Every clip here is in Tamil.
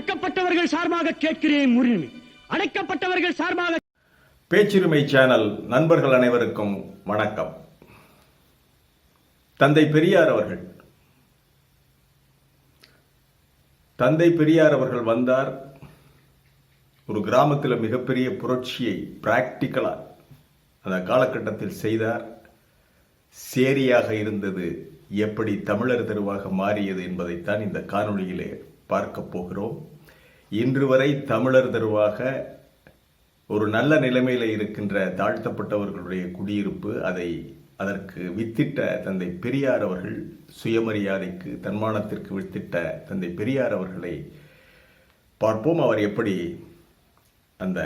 ஒடுக்கப்பட்டவர்கள் சார்பாக கேட்கிறேன் உரிமை அடைக்கப்பட்டவர்கள் சார்பாக பேச்சுரிமை சேனல் நண்பர்கள் அனைவருக்கும் வணக்கம். தந்தை பெரியார் அவர்கள். தந்தை பெரியார் அவர்கள் வந்தார். ஒரு கிராமத்தில் மிகப்பெரிய புரட்சியை பிராக்டிக்கலாக அந்த காலகட்டத்தில் செய்தார். சேரியாக இருந்தது எப்படி தமிழர் தெருவாக மாறியது என்பதைத்தான் இந்த காணொளியிலே பார்க்க போகிறோம். இன்று வரை தமிழர் தருவாக ஒரு நல்ல நிலைமையில் இருக்கின்ற தாழ்த்தப்பட்டவர்களுடைய குடியிருப்பு அதை அதற்கு வித்திட்ட தந்தை பெரியார் அவர்கள் சுயமரியாதைக்கு தன்மானத்திற்கு வித்திட்ட தந்தை பெரியார் அவர்களை பார்ப்போம். அவர் எப்படி அந்த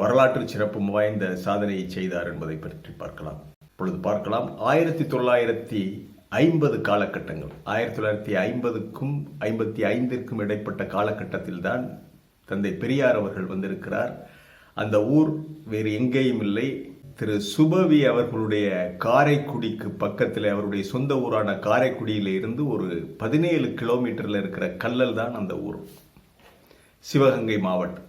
வரலாற்று சிறப்பு வாய்ந்த சாதனையை செய்தார் என்பதை பற்றி பார்க்கலாம். இப்பொழுது பார்க்கலாம். ஆயிரத்தி தொள்ளாயிரத்தி ஐம்பது காலகட்டங்கள். ஆயிரத்தி தொள்ளாயிரத்தி ஐம்பதுக்கும் ஐம்பத்தி ஐந்திற்கும் இடைப்பட்ட காலகட்டத்தில் தான் தந்தை பெரியார் அவர்கள் வந்திருக்கிறார். அந்த ஊர் வேறு எங்கேயும் இல்லை. திரு சுபவி அவர்களுடைய காரைக்குடிக்கு பக்கத்தில் அவருடைய சொந்த ஊரான காரைக்குடியில இருந்து ஒரு பதினேழு கிலோமீட்டர்ல இருக்கிற கல்லல் தான் அந்த ஊர். சிவகங்கை மாவட்டம்.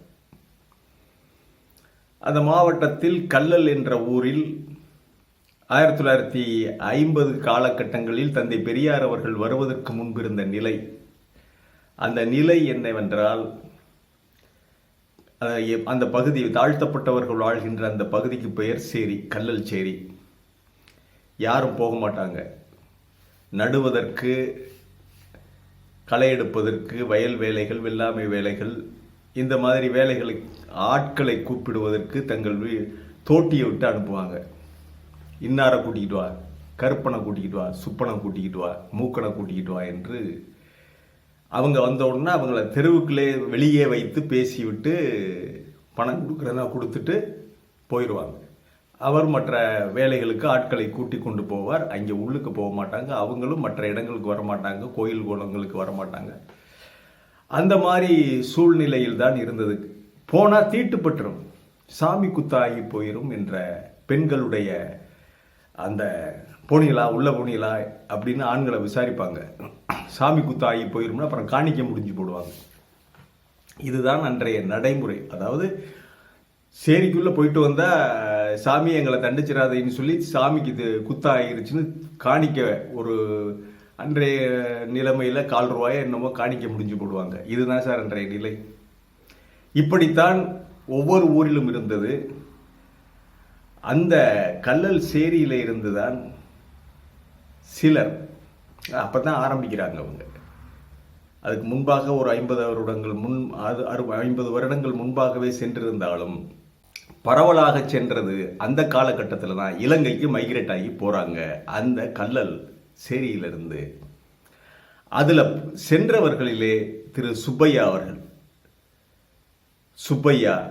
அந்த மாவட்டத்தில் கல்லல் என்ற ஊரில் ஆயிரத்தி தொள்ளாயிரத்தி ஐம்பது காலகட்டங்களில் தந்தை பெரியார் அவர்கள் வருவதற்கு முன்பிருந்த நிலை. அந்த நிலை என்னவென்றால் அந்த பகுதி தாழ்த்தப்பட்டவர்கள் வாழ்கின்ற அந்த பகுதிக்கு பெயர் சேரி கல்லல் சேரி. யாரும் போக மாட்டாங்க. நடுவதற்கு களை எடுப்பதற்கு வயல் வேலைகள் வெள்ளாமை வேலைகள் இந்த மாதிரி வேலைகளை ஆட்களை கூப்பிடுவதற்கு தங்கள் வீ- தோட்டியை விட்டு அனுப்புவாங்க. இன்னாரை கூட்டிக்கிட்டு வா கருப்பனை கூட்டிக்கிட்டு வா சுப்பனை கூட்டிக்கிட்டு வா மூக்கனை கூட்டிக்கிட்டு வா என்று அவங்க வந்த உடனே அவங்கள தெருவுக்குள்ளே வெளியே வைத்து பேசிவிட்டு பணம் கொடுக்குறதா கொடுத்துட்டு போயிடுவாங்க. அவர் மற்ற வேலைகளுக்கு ஆட்களை கூட்டி கொண்டு போவார். அங்கே உள்ளுக்கு போக மாட்டாங்க. அவங்களும் மற்ற இடங்களுக்கு வர மாட்டாங்க. கோயில் குளங்களுக்கு வர மாட்டாங்க. அந்த மாதிரி சூழ்நிலையில் தான் இருந்தது. போனால் தீட்டுப்பட்டுரும். சாமி குத்தாகி போயிடும் என்ற பெண்களுடைய அந்த போனீங்களா உள்ளே போனீங்களா அப்படின்னு ஆண்களை விசாரிப்பாங்க. சாமி குத்தாகி போயிரும்னா அப்புறம் காணிக்க முடிஞ்சு போடுவாங்க. இதுதான் அன்றைய நடைமுறை. அதாவது சேரிக்குள்ளே போயிட்டு வந்தால் சாமி எங்களை தண்டிச்சிடாதேன்னு சொல்லி சாமிக்கு இது குத்தா ஆயிருச்சுன்னு காணிக்க ஒரு அன்றைய நிலைமையில் கால் ரூபாயை என்னமோ காணிக்க முடிஞ்சு போடுவாங்க. இதுதான் சார் அன்றைய நிலை. இப்படித்தான் ஒவ்வொரு ஊரிலும் இருந்தது. அந்த கல்லல் சேரியிலிருந்து தான் சிலர் அப்பதான் ஆரம்பிக்கிறாங்க அவங்க. அதுக்கு முன்பாக ஒரு ஐம்பது வருடங்கள் முன் அது அறு ஐம்பது வருடங்கள் முன்பாகவே சென்றிருந்தாலும் பரவலாக சென்றது அந்த காலகட்டத்தில் தான். இலங்கைக்கு மைக்ரேட் ஆகி போகிறாங்க அந்த கல்லல் சேரியிலிருந்து. அதில் சென்றவர்களிலே திரு சுப்பையா அவர்கள். சுப்பையா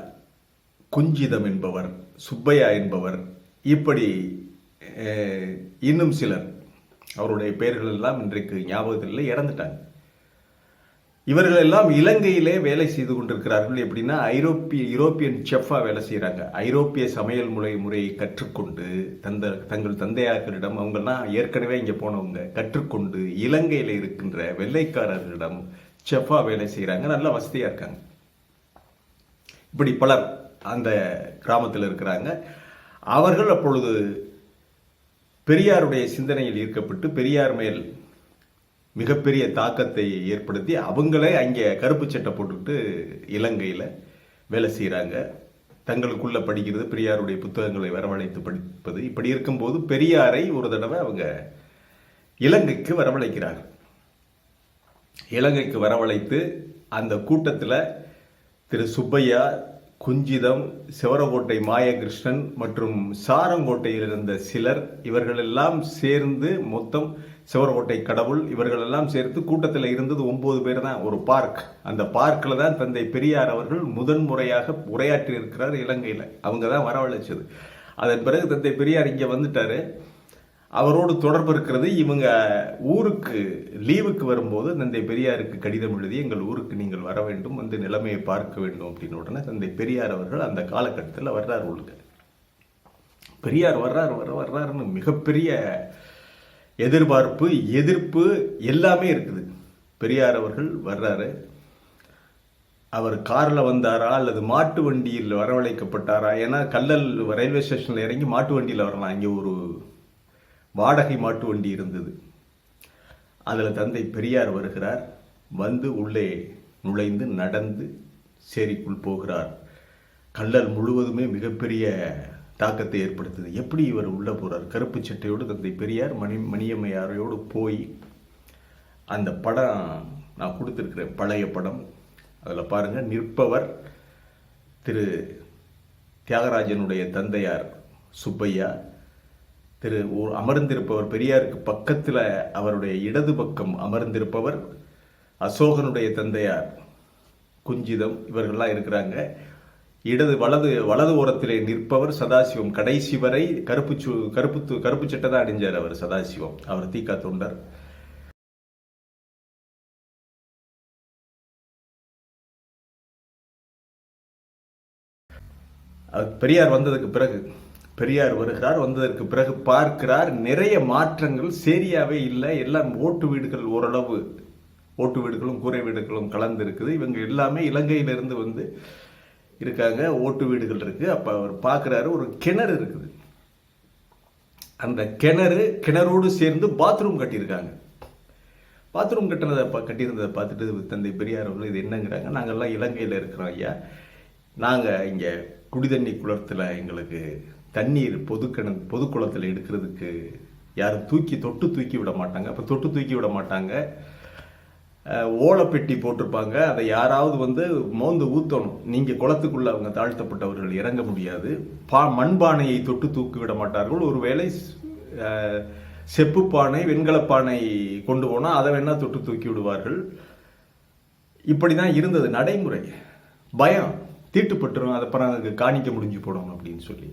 குஞ்சிதம் என்பவர். சுப்பையா என்பவர் இப்படி இன்னும் சிலர் அவருடைய பெயர்கள் எல்லாம் இன்றைக்கு ஞாபகத்தில் இல்லை இறந்துட்டாங்க. இவர்கள் எல்லாம் இலங்கையிலே வேலை செய்து கொண்டிருக்கிறார்கள். எப்படின்னா ஐரோப்பிய யூரோப்பியன் செஃப்பாக வேலை செய்கிறாங்க ஐரோப்பிய சமையல் முறை முறையை கற்றுக்கொண்டு தந்த தங்கள் தந்தையார்களிடம் அவங்கெல்லாம் ஏற்கனவே இங்கே போனவங்க கற்றுக்கொண்டு இலங்கையில் இருக்கின்ற வெள்ளைக்காரர்களிடம் செஃப்பாக வேலை செய்கிறாங்க நல்ல வசதியாக இருக்காங்க. இப்படி பலர் அந்த கிராமத்தில் இருக்கிறாங்க. அவர்கள் அப்பொழுது பெரியாருடைய சிந்தனையில் ஈர்க்கப்பட்டு பெரியார் மேல் மிகப்பெரிய தாக்கத்தை ஏற்படுத்தி அவங்களே அங்கே கருப்பு சட்டை போட்டுக்கிட்டு இலங்கையில் வேலை செய்கிறாங்க தங்களுக்குள்ள படிக்கிறது பெரியாருடைய புத்தகங்களை வரவழைத்து படிப்பது. இப்படி இருக்கும்போது பெரியாரை ஒரு தடவை அவங்க இலங்கைக்கு வரவழைக்கிறார் இலங்கைக்கு வரவழைத்து அந்த கூட்டத்தில் திரு சுப்பையா குஞ்சிதம் சிவரகோட்டை மாயகிருஷ்ணன் மற்றும் சாரங்கோட்டையில் இருந்த சிலர் இவர்களெல்லாம் சேர்ந்து மொத்தம் சிவரகோட்டை கடவுள் இவர்களெல்லாம் சேர்த்து கூட்டத்தில் இருந்தது ஒன்பது பேர் தான் ஒரு பார்க். அந்த பார்க்கில் தான் தந்தை பெரியார் அவர்கள் முதன் முறையாக உரையாற்றி இருக்கிறார் இலங்கையில். அவங்க தான் வரவழைச்சது. அதன் பிறகு தந்தை பெரியார் இங்கே வந்துட்டார். அவரோடு தொடர்பு இருக்கிறது. இவங்க ஊருக்கு லீவுக்கு வரும்போது தந்தை பெரியாருக்கு கடிதம் எழுதி எங்கள் ஊருக்கு நீங்கள் வர வேண்டும் வந்து நிலைமையை பார்க்க வேண்டும் அப்படின்னு உடனே தந்தை பெரியார் அவர்கள் அந்த காலகட்டத்தில் வர்றார் உள்ளுக்கு. பெரியார் வர்றார் வர வர்றாருன்னு மிகப்பெரிய எதிர்பார்ப்பு எதிர்ப்பு எல்லாமே இருக்குது. பெரியார் அவர்கள் வர்றாரு. அவர் காரில் வந்தாரா அல்லது மாட்டு வண்டியில் வரவழைக்கப்பட்டாரா? ஏன்னா கல்லல் ரயில்வே ஸ்டேஷனில் இறங்கி மாட்டு வண்டியில் வரலாம். இங்கே ஒரு வாடகை மாட்டு வண்டி இருந்தது. அதில் தந்தை பெரியார் வருகிறார். வந்து உள்ளே நுழைந்து நடந்து சேரிக்குள் போகிறார். கல்லல் முழுவதுமே மிகப்பெரிய தாக்கத்தை ஏற்படுத்துது எப்படி இவர் உள்ள போகிறார் கருப்பு சட்டையோடு தந்தை பெரியார் மணி மணியம்மையாரையோடு போய் அந்த படம் நான் கொடுத்துருக்கிறேன். பழைய படம். அதில் பாருங்கள் நிற்பவர் திரு தியாகராஜனுடைய தந்தையார் சுப்பையா. திரு அமர்ந்திருப்பவர் பெரியாருக்கு பக்கத்தில் அவருடைய இடது பக்கம் அமர்ந்திருப்பவர் அசோகனுடைய தந்தையார் குஞ்சிதம் இவர்கள்லாம் இருக்கிறாங்க. இடது வலது வலது ஓரத்திலே நிற்பவர் சதாசிவம். கடைசி வரை கருப்பு சு கருப்பு கருப்பு சட்டை தான் அணிஞ்சார் அவர் சதாசிவம். அவர் தீக்கா தொண்டர். பெரியார் வந்ததுக்கு பிறகு பெரியார் வருகிறார் வந்ததற்கு பிறகு பார்க்கிறார் நிறைய மாற்றங்கள் சரியாவே இல்லை எல்லாம் ஓட்டு வீடுகள் ஓரளவு ஓட்டு வீடுகளும் கூரை வீடுகளும் கலந்து இருக்குது இவங்க எல்லாமே இலங்கையிலிருந்து வந்து இருக்காங்க ஓட்டு வீடுகள் இருக்கு. அப்போ அவர் பார்க்குறாரு ஒரு கிணறு இருக்குது. அந்த கிணறு கிணறோடு சேர்ந்து பாத்ரூம் கட்டியிருக்காங்க. பாத்ரூம் கட்டினதை பா கட்டியிருந்ததை பார்த்துட்டு தந்தை பெரியார் அவர்கள் இது என்னங்கிறாங்க? நாங்கள்லாம் இலங்கையில் இருக்கிறோம் ஐயா. நாங்கள் இங்கே குடிதண்ணி குளத்தில் எங்களுக்கு தண்ணீர் பொது கிண பொது குளத்தில் எடுக்கிறதுக்கு யாரும் தூக்கி தொட்டு தூக்கி விட மாட்டாங்க. அப்போ தொட்டு தூக்கி விட மாட்டாங்க. ஓலப்பெட்டி ஓலைப்பெட்டி போட்டிருப்பாங்க. அதை யாராவது வந்து மோந்து ஊற்றணும் நீங்கள் குளத்துக்குள்ளே அவங்க தாழ்த்தப்பட்டவர்கள் இறங்க முடியாது. பா மண்பானையை தொட்டு தூக்கி விட மாட்டார்கள். ஒருவேளை அஹ், செப்பு பானை வெண்கலப்பானை கொண்டு போனால் அதை வேணா தொட்டு தூக்கி விடுவார்கள். இப்படி தான் இருந்தது. நடைமுறை. பயம். தீட்டுப்பட்டுரும். அதை அப்புறம் அதுக்கு காணிக்க முடிஞ்சு போடணும் அப்படின்னு சொல்லி.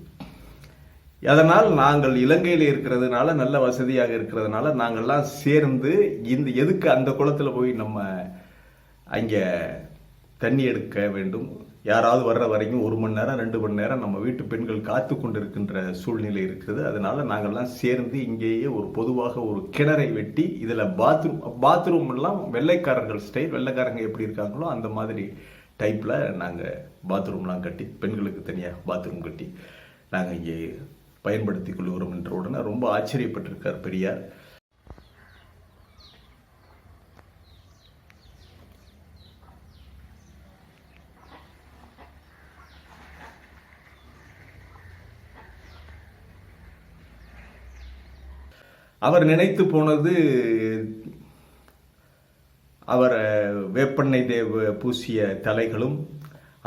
அதனால் நாங்கள் இலங்கையில் இருக்கிறதுனால நல்ல வசதியாக இருக்கிறதுனால நாங்கள்லாம் சேர்ந்து இந்த எதுக்கு அந்த குளத்தில் போய் நம்ம அங்கே தண்ணி எடுக்க வேண்டும்? யாராவது வர்ற வரைக்கும் ஒரு மணி நேரம் ரெண்டு மணி நேரம் நம்ம வீட்டு பெண்கள் காத்து கொண்டிருக்கின்ற சூழ்நிலை இருக்குது. அதனால நாங்கள்லாம் சேர்ந்து இங்கேயே ஒரு பொதுவாக ஒரு கிணறை வெட்டி இதில் பாத்ரூம் பாத்ரூம் எல்லாம் வெள்ளைக்காரர்கள் ஸ்டைல் வெள்ளைக்காரங்க எப்படி இருக்காங்களோ அந்த மாதிரி டைப்பில் நாங்கள் பாத்ரூம்லாம் கட்டி பெண்களுக்கு தனியாக பாத்ரூம் கட்டி நாங்கள் இங்கே பயன்படுத்தி கொள்கிறோம் என்ற உடனே ரொம்ப ஆச்சரியப்பட்டிருக்கார் பெரியார். அவர் நினைத்து போனது அவர் வேப்பெண்ணெய் தேவ பூசிய தலைகளும்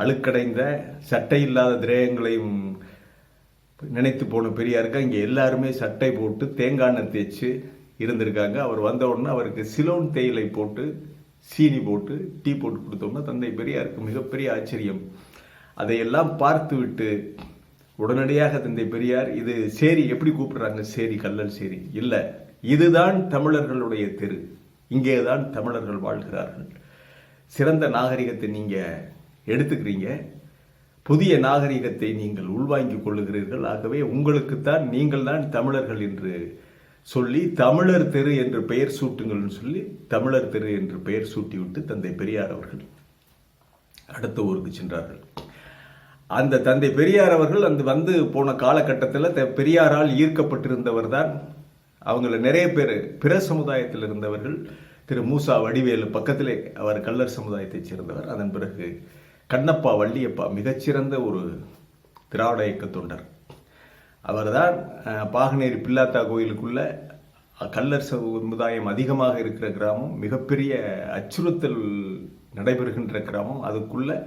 அழுக்கடைந்த சட்டை இல்லாத திரேயங்களையும் நினைத்து போன பெரியாருக்கு? இங்கே எல்லாருமே சட்டை போட்டு தேங்காய் எண்ணெய் தேய்ச்சி இருந்திருக்காங்க. அவர் வந்த உடனே அவருக்கு சிலோன் தேயிலை போட்டு சீனி போட்டு டீ போட்டு கொடுத்தோம்னா தந்தை பெரியாருக்கு மிகப்பெரிய ஆச்சரியம். அதையெல்லாம் பார்த்துவிட்டு உடனடியாக தந்தை பெரியார் இது சேரி எப்படி கூப்பிடுறாங்க? சேரி கல்லல் சேரி. இல்லை இதுதான் தமிழர்களுடைய தெரு. இங்கே தான் தமிழர்கள் வாழ்கிறார்கள். சிறந்த நாகரிகத்தை நீங்கள் எடுத்துக்கிறீங்க. புதிய நாகரிகத்தை நீங்கள் உள்வாங்கிக் கொள்ளுகிறீர்கள். ஆகவே உங்களுக்குத்தான் நீங்கள் தான் தமிழர்கள் என்று சொல்லி தமிழர் தெரு என்று பெயர் சூட்டுங்கள்னு சொல்லி தமிழர் தெரு என்று பெயர் சூட்டிவிட்டு தந்தை பெரியார் அவர்கள் அடுத்த ஊருக்கு சென்றார்கள். அந்த தந்தை பெரியார் அவர்கள் அந்த வந்து போன காலகட்டத்தில் த- பெரியாரால் ஈர்க்கப்பட்டிருந்தவர் தான் அவங்கள நிறைய பேர் பிற சமுதாயத்தில் இருந்தவர்கள் திரு மூசா வடிவேலு பக்கத்திலே அவர் கல்லர் சமுதாயத்தைச் சேர்ந்தவர். அதன் பிறகு கண்ணப்பா வள்ளியப்பா மிகச்சிறந்த ஒரு திராவிட இயக்க தொண்டர். அவர்தான் பாகனேரி பில்லாத்தா கோயிலுக்குள்ள கல்லர் சமுதாயம் அதிகமாக இருக்கிற கிராமம் மிகப்பெரிய அச்சுறுத்தல் நடைபெறுகின்ற கிராமம். அதுக்குள்ள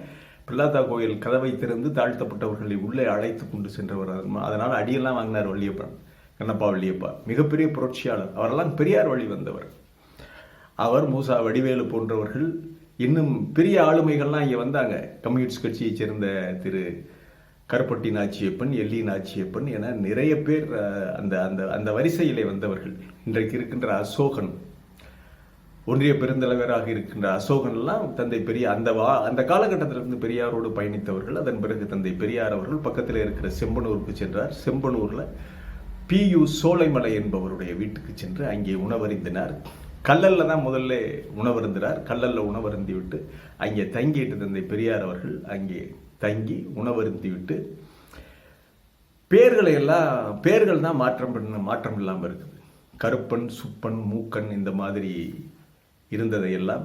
பில்லாத்தா கோயில் கதவை திறந்து தாழ்த்தப்பட்டவர்களை உள்ளே அழைத்து கொண்டு சென்றவர் அதனால் அடியெல்லாம் வாங்கினார் வள்ளியப்பன் கண்ணப்பா வள்ளியப்பா. மிகப்பெரிய புரட்சியாளர். அவரெல்லாம் பெரியார் வழி வந்தவர். அவர் மூசா வடிவேலு போன்றவர்கள் இன்னும் பெரிய ஆளுமைகள்லாம் இங்கே வந்தாங்க. கம்யூனிஸ்ட் கட்சியைச் சேர்ந்த திரு கருப்பட்டி நாச்சியப்பன் எல்லி நாச்சியப்பன் என நிறைய பேர் அந்த அந்த அந்த வரிசையிலே வந்தவர்கள். இன்றைக்கு இருக்கின்ற அசோகன் ஒன்றிய பெருந்தலைவராக இருக்கின்ற அசோகன் எல்லாம் தந்தை பெரிய அந்த வா அந்த காலகட்டத்திலிருந்து பெரியாரோடு பயணித்தவர்கள். அதன் பிறகு தந்தை பெரியார் அவர்கள் பக்கத்தில் இருக்கிற செம்பனூருக்கு சென்றார். செம்பனூரில் பி யு சோலைமலை என்பவருடைய வீட்டுக்கு சென்று அங்கே உணவருந்தினார். கல்லல்ல தான் முதல்ல உணவருந்துறார். கல்லல்ல உணவருந்தி விட்டு அங்கே தங்கிட்டு தந்தை பெரியார் அவர்கள் அங்கே தங்கி உணவருந்தி விட்டு பேர்களை எல்லாம் பேர்கள் தான் மாற்றம் பண்ண மாற்றம் இல்லாமல் இருக்குது. கருப்பன் சுப்பன் மூக்கன் இந்த மாதிரி இருந்ததையெல்லாம்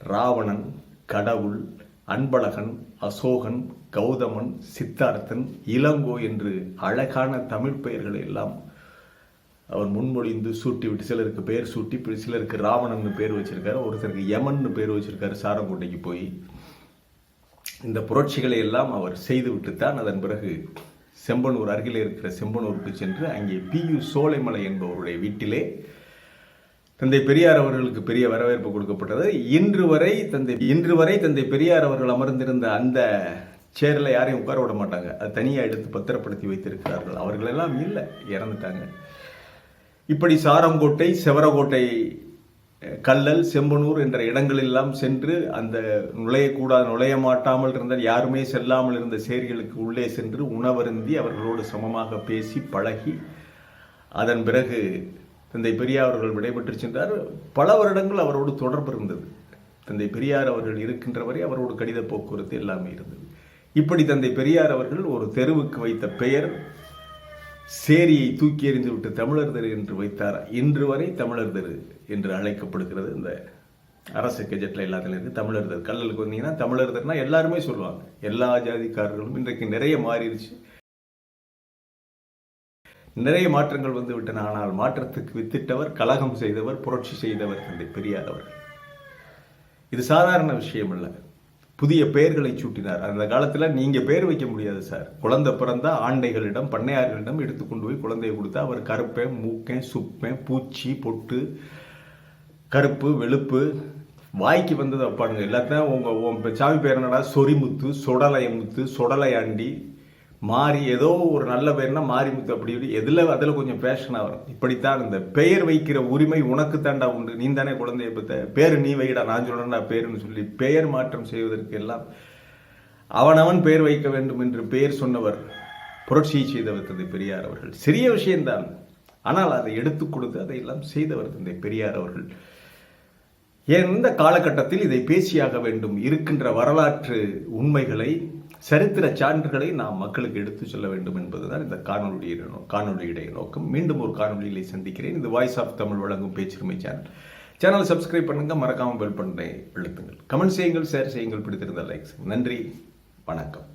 ராவணன் கடவுள் அன்பழகன் அசோகன் கௌதமன் சித்தார்த்தன் இளங்கோ என்று அழகான தமிழ் பெயர்களை எல்லாம் அவர் முன்மொழிந்து சூட்டி விட்டு சிலருக்கு பேர் சூட்டி இப்படி சிலருக்கு ராவணன் பேர் வச்சிருக்காரு ஒருத்தருக்கு யமன்னு பேர் வச்சிருக்காரு சாரங்கோட்டைக்கு போய். இந்த புரட்சிகளை எல்லாம் அவர் செய்துவிட்டு தான் அதன் பிறகு செம்பனூர் அருகில் இருக்கிற செம்பனூருக்கு சென்று அங்கே பி யு சோலைமலை என்பவருடைய வீட்டிலே தந்தை பெரியார் அவர்களுக்கு பெரிய வரவேற்பு கொடுக்கப்பட்டது. இன்று வரை தந்தை இன்று வரை தந்தை பெரியார் அவர்கள் அமர்ந்திருந்த அந்த சேரில் யாரையும் உட்கார விட மாட்டாங்க. அது தனியாக எடுத்து பத்திரப்படுத்தி வைத்திருக்கிறார்கள். அவர்களெல்லாம் இல்லை இறந்துட்டாங்க. இப்படி சாரங்கோட்டை செவரகோட்டை கல்லல் செம்பனூர் என்ற இடங்களெல்லாம் சென்று அந்த நுழையக்கூடாது நுழைய மாட்டாமல் இருந்த யாருமே செல்லாமல் இருந்த சேரிகளுக்கு உள்ளே சென்று உணவருந்தி அவர்களோடு சமமாக பேசி பழகி அதன் பிறகு தந்தை பெரியார் அவர்கள் விடைபெற்று சென்றார். பல வருடங்கள் அவரோடு தொடர்பு இருந்தது. தந்தை பெரியார் அவர்கள் இருக்கின்ற வரை அவரோடு கடித போக்குவரத்து எல்லாமே இருந்தது. இப்படி தந்தை பெரியார் அவர்கள் ஒரு தெருவுக்கு வைத்த பெயர் சேரியை தூக்கி எறிந்துவிட்டு தமிழர் தெரு என்று வைத்தார்? இன்று வரை தமிழர் தெரு என்று அழைக்கப்படுகிறது இந்த அரசு கெஜெட்டில் எல்லாத்துலையும் இருக்குது தமிழர் தெரு. கல்லலுக்கு வந்தீங்கன்னா தமிழர் தெருனா எல்லாருமே சொல்லுவாங்க. எல்லா ஜாதிக்காரர்களும் இன்றைக்கு நிறைய மாறிடுச்சு. நிறைய மாற்றங்கள் வந்து விட்டன ஆனால் மாற்றத்துக்கு வித்திட்டவர் கலகம் செய்தவர் புரட்சி செய்தவர் தந்தை பெரியார் அவர்கள். இது சாதாரண விஷயம் இல்லை புதிய பெயர்களை சூட்டினார். அந்த காலத்தில் நீங்கள் பெயர் வைக்க முடியாது சார் குழந்தை பிறந்தா ஆண்டைகளிடம் பண்ணையார்களிடம் எடுத்துக்கொண்டு போய் குழந்தையை கொடுத்தா அவர் கருப்பேன் மூக்கேன் சுப்பேன் பூச்சி பொட்டு கருப்பு வெளுப்பு வாய்க்கு வந்தது அப்பாடுங்க எல்லாத்தையும் உங்கள் உன் சாமி பேர் என்னடா? சொரிமுத்து சொடலையமுத்து சொடலையாண்டி மாறி ஏதோ ஒரு நல்ல பேர்னா மாரிமுத்து அப்படி இப்படி. எதில் அதில் கொஞ்சம் பேஷனாக வரும். இப்படித்தான் இந்த பெயர் வைக்கிற உரிமை உனக்கு தாண்டா உண்டு. நீ தானே குழந்தைய பற்ற பேர் நீ வைடா நான் சொல்றேன்டா பேருன்னு சொல்லி பெயர் மாற்றம் செய்வதற்கு எல்லாம் அவனவன் பெயர் வைக்க வேண்டும் என்று பெயர் சொன்னவர் புரட்சியை செய்தவர் தந்தை பெரியார் அவர்கள். சிறிய விஷயம்தான். ஆனால் அதை எடுத்து கொடுத்து அதையெல்லாம் செய்தவர் தந்தை பெரியார் அவர்கள். எந்த காலகட்டத்தில் இதை பேசியாக வேண்டும். இருக்கின்ற வரலாற்று உண்மைகளை சரித்திர சான்றுகளை நாம் மக்களுக்கு எடுத்துச் சொல்ல வேண்டும் என்பதுதான் இந்த காணொலியுடைய நோ- நோக்கம். மீண்டும் ஒரு காணொலியிலே சந்திக்கிறேன். இது வாய்ஸ் ஆஃப் தமிழ் வழங்கும் பேச்சுரிமை சேனல் சேனலை சப்ஸ்கிரைப் பண்ணுங்க மறக்காமல் பெல் பண்ணை எழுத்துங்கள் கமெண்ட் செய்யுங்கள் ஷேர் செய்யுங்கள் பிடித்திருந்த லைக்ஸ் நன்றி வணக்கம்.